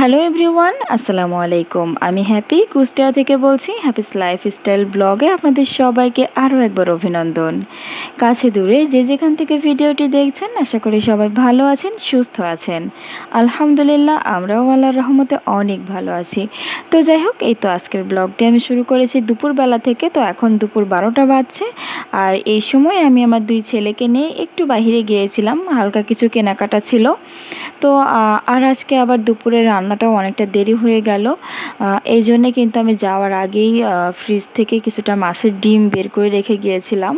Hello everyone আসসালামু আলাইকুম আমি হ্যাপি কুষ্টিয়া থেকে বলছি হ্যাপিস লাইফস্টাইল ব্লগে আপনাদের সবাইকে আরও একবার অভিনন্দন। কাছে দূরে যে যেখান থেকে ভিডিওটি দেখছেন, আশা করি সবাই ভালো আছেন, সুস্থ আছেন। আলহামদুলিল্লাহ, আমরাও আল্লাহর রহমতে অনেক ভালো আছি। তো যাই হোক, এই তো আজকের ব্লগটি আমি শুরু করেছি দুপুরবেলা থেকে। তো এখন দুপুর বারোটা বাজছে। আর এই সময় আমি আমার দুই ছেলেকে নিয়ে একটু বাহিরে গিয়েছিলাম। হালকা কিছু কেনাকাটা ছিল। তো আর আজকে আবার দুপুরে রান্নাটাও অনেকটা দেরি হয়ে গেল। এই জন্যে কিন্তু আমি যাওয়ার আগেই ফ্রিজ থেকে কিছুটা মাছের ডিম বের করে রেখে গিয়েছিলাম।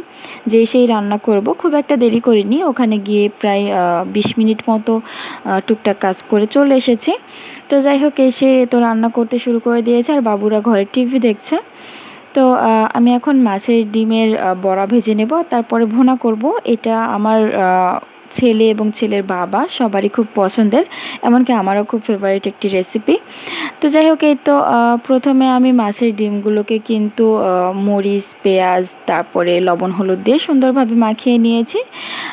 যে সেই রান্না করব। খুব একটা দেরি করিনি। ওখানে গিয়ে প্রায় বিশ মিনিট মতো টুকটাক কাজ করে চলে এসেছি। তো যাই হোক এসে তো রান্না করতে শুরু করে দিয়েছে আর বাবুরা ঘরে টিভি দেখছে। তো আমি এখন মাছের ডিমের বড়া ভেজে নেব। তারপরে ভোনা করব। এটা আমার ছেলে এবং ছেলের বাবা সবারই খুব পছন্দের, এমনকি আমারও খুব ফেভারিট একটি রেসিপি তো যাই হোক, এই তো প্রথমে আমি মাছের ডিমগুলোকে কিন্তু মরিচ, পেঁয়াজ, তারপরে লবণ, হলুদ দিয়ে সুন্দরভাবে মাখিয়ে নিয়েছি।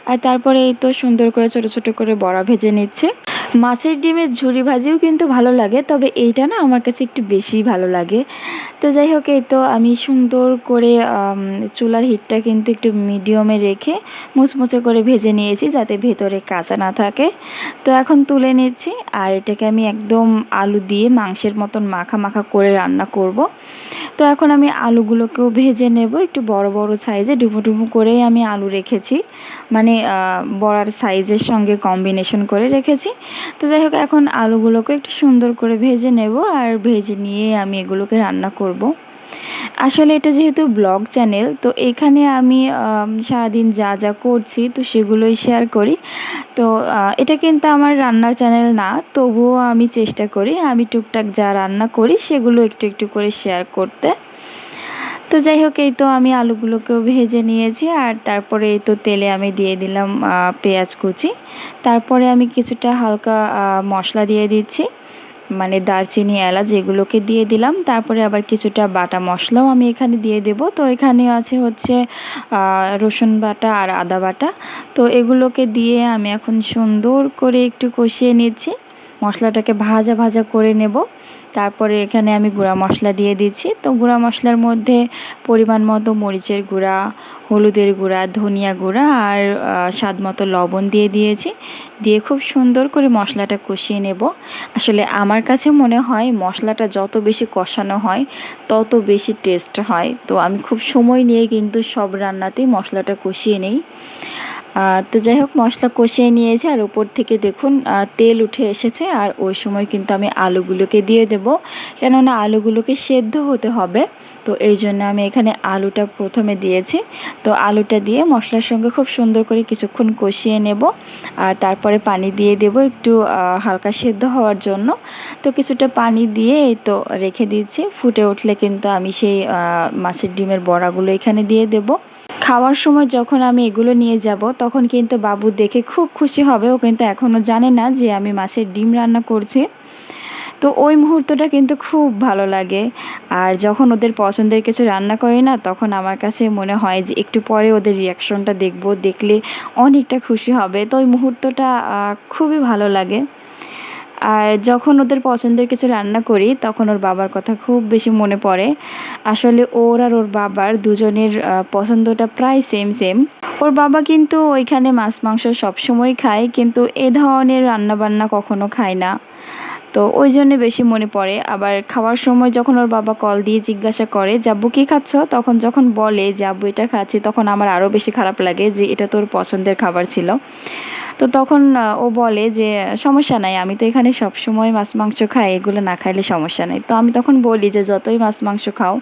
আর তারপরে এই তো সুন্দর করে ছোট ছোট করে বড়া ভেজে নিচ্ছে। মাছের ডিমের ঝুরি ভাজিও কিন্তু ভালো লাগে, তবে এইটা না আমার কাছে একটু বেশি ভালো লাগে। তো যাই হোক, এই তো আমি সুন্দর করে চুলার হিটটা কিন্তু একটু মিডিয়ামে রেখে মুচমুচে করে ভেজে নিয়েছি, যাতে ভেতরে কাঁচা না থাকে। তো এখন তুলে নিচ্ছি আর এটাকে আমি একদম আলু দিয়ে মাংসের মতন মাখা মাখা করে রান্না করব। তো এখন আমি আলুগুলোকেও ভেজে নেব, একটু বড় বড় সাইজে ডুবো ডুবো করেই আমি আলু রেখেছি। মানে বড়ার সাইজের সঙ্গে কম্বিনেশন করে রেখেছি। তো যাই হোক, এখন আলুগুলোকে একটু সুন্দর করে ভেজে নেব আর ভেজে নিয়ে আমি এগুলোকে রান্না করব। আসলে এটা যেহেতু ব্লগ চ্যানেল, তো এখানে আমি সারাদিন যা যা করছি, তো সেগুলোই শেয়ার করি। তো এটা কিন্তু আমার রান্নার চ্যানেল না, তবুও আমি চেষ্টা করি। আমি টুকটাক যা রান্না করি, সেগুলো একটু একটু করে শেয়ার করতে। তো যাই হোক, এই তো আমি আলুগুলোকেও ভেজে নিয়েছি, আর তারপরে এই তো তেলে আমি দিয়ে দিলাম পেঁয়াজ কুচি। তারপরে আমি কিছুটা হালকা মশলা দিয়ে দিচ্ছি। মানে দারচিনি, এলাচ এগুলোকে দিয়ে দিলাম। তারপরে আবার কিছুটা বাটা মশলাও আমি এখানে দিয়ে দেব। তো এখানে আছে হচ্ছে রসুন বাটা আর আদা বাটা। তো এগুলোকে দিয়ে আমি এখন সুন্দর করে একটু কষিয়ে নিচ্ছি। মশলাটাকে ভাজা ভাজা করে নেব। তারপরে এখানে আমি গুঁড়া মশলা দিয়ে দিচ্ছি। তো গুঁড়া মশলার মধ্যে পরিমাণ মতো মরিচের গুঁড়া হলুদের গুঁড়া, ধনিয়া গুঁড়া আর স্বাদ মতো লবণ দিয়ে দিয়েছি। দিয়ে খুব সুন্দর করে মশলাটা কষিয়ে নেব। আসলে আমার কাছে মনে হয় মশলাটা যত বেশি কষানো হয়, তত বেশি টেস্ট হয়। তো আমি খুব সময় নিয়ে কিন্তু সব রান্নাতেই মশলাটা কষিয়ে নেই। তো যাই হোক, মশলা কষিয়ে নিয়েছি আর উপর থেকে দেখুন তেল উঠে এসেছে আর ওই সময় কিন্তু আমি আলুগুলোকে দিয়ে দেব। কেননা আলুগুলোকে সেদ্ধ হতে হবে। তো এই জন্য আমি এখানে আলুটা প্রথমে দিয়েছি। তো আলুটা দিয়ে মশলার সঙ্গে খুব সুন্দর করে কিছুক্ষণ কষিয়ে নেব আর তারপরে পানি দিয়ে দেব একটু হালকা সেদ্ধ হওয়ার জন্য। তো কিছুটা পানি দিয়ে এই তো রেখে দিচ্ছি ফুটে উঠলে কিন্তু আমি সেই মাছের ডিমের বড়াগুলো এখানে দিয়ে দেব। খাওয়ার সময় যখন আমি এগুলো নিয়ে যাব তখন কিন্তু বাবু দেখে খুব খুশি হবে। ও কিন্তু এখনও জানে না যে আমি মাছের ডিম রান্না করছি। তো ওই মুহূর্তটা কিন্তু খুব ভালো লাগে। আর যখন ওদের পছন্দের কিছু রান্না করি না, তখন আমার কাছে মনে হয় যে একটু পরে ওদের রিয়াকশনটা দেখব, দেখলে অনেকটা খুশি হবে। তো ওই মুহূর্তটা খুবই ভালো লাগে। আর যখন ওদের পছন্দের কিছু রান্না করি, তখন ওর বাবার কথা খুব বেশি মনে পড়ে। আসলে ওর আর ওর বাবার দুজনের পছন্দটা প্রায় সেম সেম ওর বাবা কিন্তু ওইখানে মাছ, মাংস সবসময় খায়, কিন্তু এ ধরনের রান্না বান্না কখনো খায় না। তো ওই জন্য বেশি মনে পড়ে। আবার খাওয়ার সময় যখন ওর বাবা কল দিয়ে জিজ্ঞাসা করে, যাব্বু, কী খাচ্ছ? তখন যখন বলে যে, আব্বু, এটা খাচ্ছি, তখন আমার আরও বেশি খারাপ লাগে যে, এটা তোর পছন্দের খাবার ছিল। তো তখন ও বলে যে, সমস্যা নাই, আমি তো এখানে সব সময় মাছ, মাংস খাই, এগুলো না খাইলে সমস্যা নেই। তো আমি তখন বলি যে, যতই মাছ, মাংস খাও,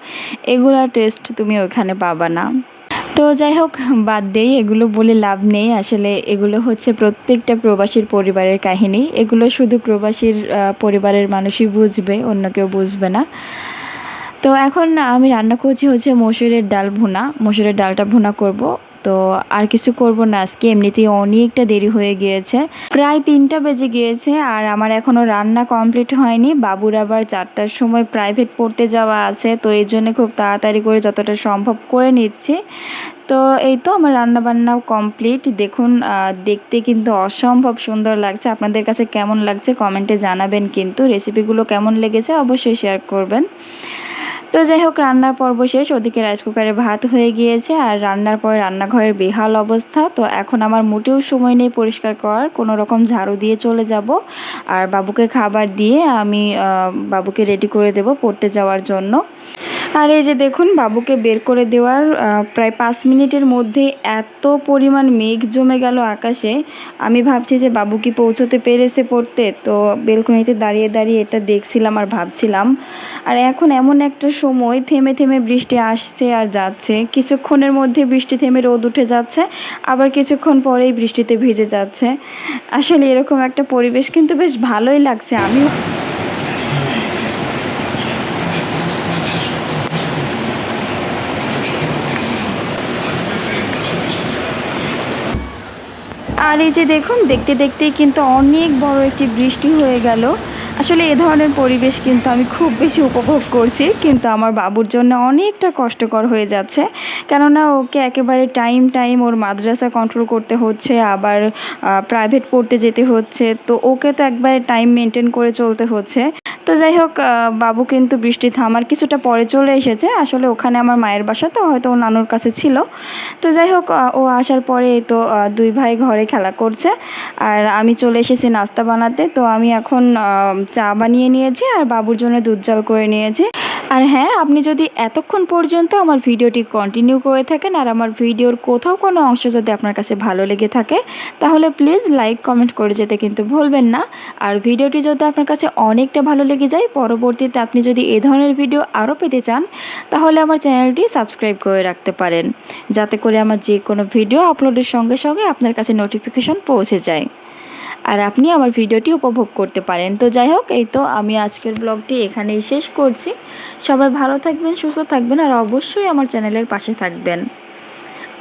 এগুলোর টেস্ট তুমি ওখানে পাবা না। তো যাই হোক, বাদ দেই, এগুলো বলে লাভ নেই। আসলে এগুলো হচ্ছে প্রত্যেকটা প্রবাসীর পরিবারের কাহিনী। এগুলো শুধু প্রবাসীর পরিবারের মানুষই বুঝবে, অন্য কেউ বুঝবে না। তো এখন আমি রান্না করছি হচ্ছে মসুরের ডাল ভুনা। মসুরের ডালটা ভুনা করব। তো আর কিছু করব না, আজকে এমনিতেই অনেকটা দেরি হয়ে গিয়েছে। প্রায় তিনটা বেজে গিয়েছে আর আমার এখনও রান্না কমপ্লিট হয়নি। বাবুর আবার চারটার সময় প্রাইভেট পড়তে যাওয়া আছে, তো এই জন্য খুব তাড়াতাড়ি করে যতটা সম্ভব করে নিচ্ছি। তো এই তো আমার রান্না বান্নাও কমপ্লিট। দেখুন দেখতে কিন্তু অসম্ভব সুন্দর লাগছে। আপনাদের কাছে কেমন লাগছে কমেন্টে জানাবেন কিন্তু। রেসিপিগুলো কেমন লেগেছে অবশ্যই শেয়ার করবেন। তো যাই হোক, রান্নার পর্ব শেষ। ওদিকে রাইস কুকারে ভাত হয়ে গিয়েছে আর রান্নার পরে রান্নাঘরের বেহাল অবস্থা। তো এখন আমার মোটেও সময় নেই পরিষ্কার করার। কোনো রকম ঝাড়ু দিয়ে চলে যাব। আর বাবুকে খাবার দিয়ে আমি বাবুকে রেডি করে দেব পড়তে যাওয়ার জন্য। আর এই যে দেখুন, বাবুকে বের করে দেওয়ার প্রায় পাঁচ মিনিটের মধ্যে এত পরিমাণ মেঘ জমে গেল আকাশে। আমি ভাবছি যে বাবু কি পৌঁছতে পেরেছে পড়তে। তো বেলকনিতে দাঁড়িয়ে দাঁড়িয়ে এটা দেখছিলাম আর ভাবছিলাম। আর এখন এমন একটা সময় থেমে থেমে বৃষ্টি আসছে আর যাচ্ছে। কিছুক্ষণের মধ্যে বৃষ্টি থেমে রোদ উঠে যাচ্ছে, আবার কিছুক্ষণ পরেই বৃষ্টিতে ভিজে যাচ্ছে। আসলে এরকম একটা পরিবেশ কিন্তু বেশ ভালোই লাগছে আমিও। আর এই যে দেখুন, দেখতে দেখতেই কিন্তু অনেক বড় একটি বৃষ্টি হয়ে গেল। আসলে এ ধরনের পরিবেশ কিন্তু আমি খুব বেশি উপভোগ করছি, কিন্তু আমার বাবুর জন্য অনেকটা কষ্টকর হয়ে যাচ্ছে। কেননা ওকে একেবারে টাইম টাইম ওর মাদ্রাসা কন্ট্রোল করতে হচ্ছে, আবার প্রাইভেট পড়তে যেতে হচ্ছে, তো ওকে তো একবারে টাইম মেনটেন করে চলতে হচ্ছে। তো যাই হোক বাবু কিন্তু বৃষ্টি থামার কিছুটা পরে চলে এসেছে। আসলে ওখানে আমার মায়ের বাসা, তো হয়তো ও নানুর কাছে ছিল। তো যাই হোক ও আসার পরে তো দুই ভাই ঘরে খেলা করছে। আর আমি চলে এসেছি নাস্তা বানাতে। তো আমি এখন চা বানিয়ে নিয়েছি আর বাবুর জন্য দুধ জাল করে নিয়েছি। আর হ্যাঁ আপনি যদি এতক্ষণ পর্যন্ত আমার ভিডিওটি কন্টিনিউ করে থাকেন আর আমার ভিডিওর কোথাও কোনো অংশ যদি আপনার কাছে ভালো লেগে থাকে, তাহলে প্লিজ লাইক কমেন্ট করে যেতে কিন্তু ভুলবেন না। আর ভিডিওটি যদি আপনার কাছে অনেকটা ভালো লেগে যায়, পরবর্তীতে আপনি যদি এ ধরনের ভিডিও আরও পেতে চান, তাহলে আমার চ্যানেলটি সাবস্ক্রাইব করে রাখতে পারেন। যাতে করে আমার যে কোনো ভিডিও আপলোডের সঙ্গে সঙ্গে আপনার কাছে নোটিফিকেশন পৌঁছে যায়। আর আপনি আমার ভিডিওটি উপভোগ করতে পারেন। তো যাই হোক, এই তো আমি আজকের ব্লগটি এখানেই শেষ করছি। সবাই ভালো থাকবেন, সুস্থ থাকবেন আর অবশ্যই আমার চ্যানেলের পাশে থাকবেন।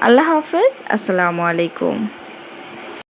আল্লাহ হাফেজ, আসসালামু আলাইকুম।